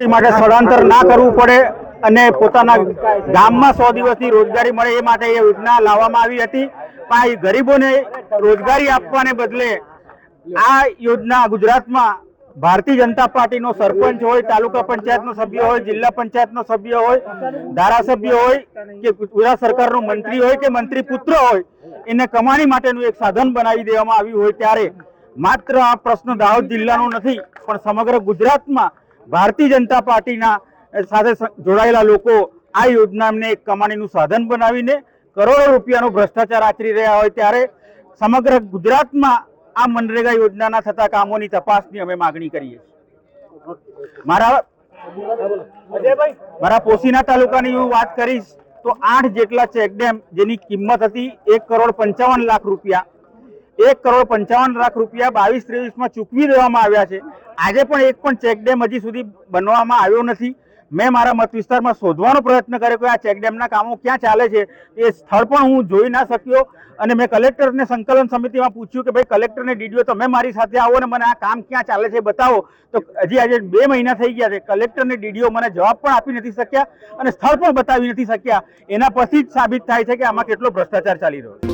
માટે સ્થળાંતર ના કરવું પડે અને પોતાના ગામમાં સો દિવસની રોજગારી મળે એ માટે એ યોજના લાવવામાં આવી હતી. પણ આ ગરીબોને રોજગારી આપવાને બદલે આ યોજના ગુજરાતમાં ભારતીય જનતા પાર્ટીનો સરપંચ હોય, તાલુકા પંચાયતનો સભ્ય હોય, જિલ્લા પંચાયતનો સભ્ય હોય, ધારાસભ્ય હોય કે ગુજરાત સરકારનો મંત્રી હોય કે મંત્રી પુત્ર હોય, એને કમાણી માટેનું એક સાધન બનાવી દેવામાં આવ્યું હોય ત્યારે માત્ર આ પ્રશ્ન દાહોદ જિલ્લાનો નથી, પણ સમગ્ર ગુજરાતમાં ભારતીય જનતા પાર્ટીના સાથે જોડાયેલા લોકો આ યોજનાને એક કમાણીનું સાધન બનાવીને કરોડો રૂપિયાનો ભ્રષ્ટાચાર આચરી રહ્યા હોય ત્યારે સમગ્ર ગુજરાતમાં આ મનરેગા યોજનાના થતા કામોની તપાસની અમે માગણી કરીએ છીએ. મારા મારા પોશીના તાલુકાની હું વાત કરીશ તો આઠ જેટલા ચેકડેમ જેની કિંમત હતી એક કરોડ પંચાવન લાખ રૂપિયા એક કરોડ પંચાવન લાખ રૂપિયા બાવીસ ત્રેવીસમાં ચૂકવી દેવામાં આવ્યા છે. આજે પણ એક પણ ચેકડેમ હજી સુધી બનવામાં આવ્યો નથી. મેં મારા મત વિસ્તારમાં શોધવાનો પ્રયત્ન કર્યો કે આ ચેકડેમના કામો ક્યાં ચાલે છે એ સ્થળ પણ હું જોઈ ના શક્યો. અને મેં કલેક્ટરને સંકલન સમિતિમાં પૂછ્યું કે ભાઈ, કલેક્ટરને ડીડીઓ, તમે મારી સાથે આવો ને મને આ કામ ક્યાં ચાલે છે બતાવો. તો હજી આજે બે મહિના થઈ ગયા છે. કલેક્ટરને ડીડીઓ મને જવાબ પણ આપી નથી શક્યા અને સ્થળ પણ બતાવી નથી શક્યા. એના પછી જ સાબિત થાય છે કે આમાં કેટલો ભ્રષ્ટાચાર ચાલી રહ્યો છે.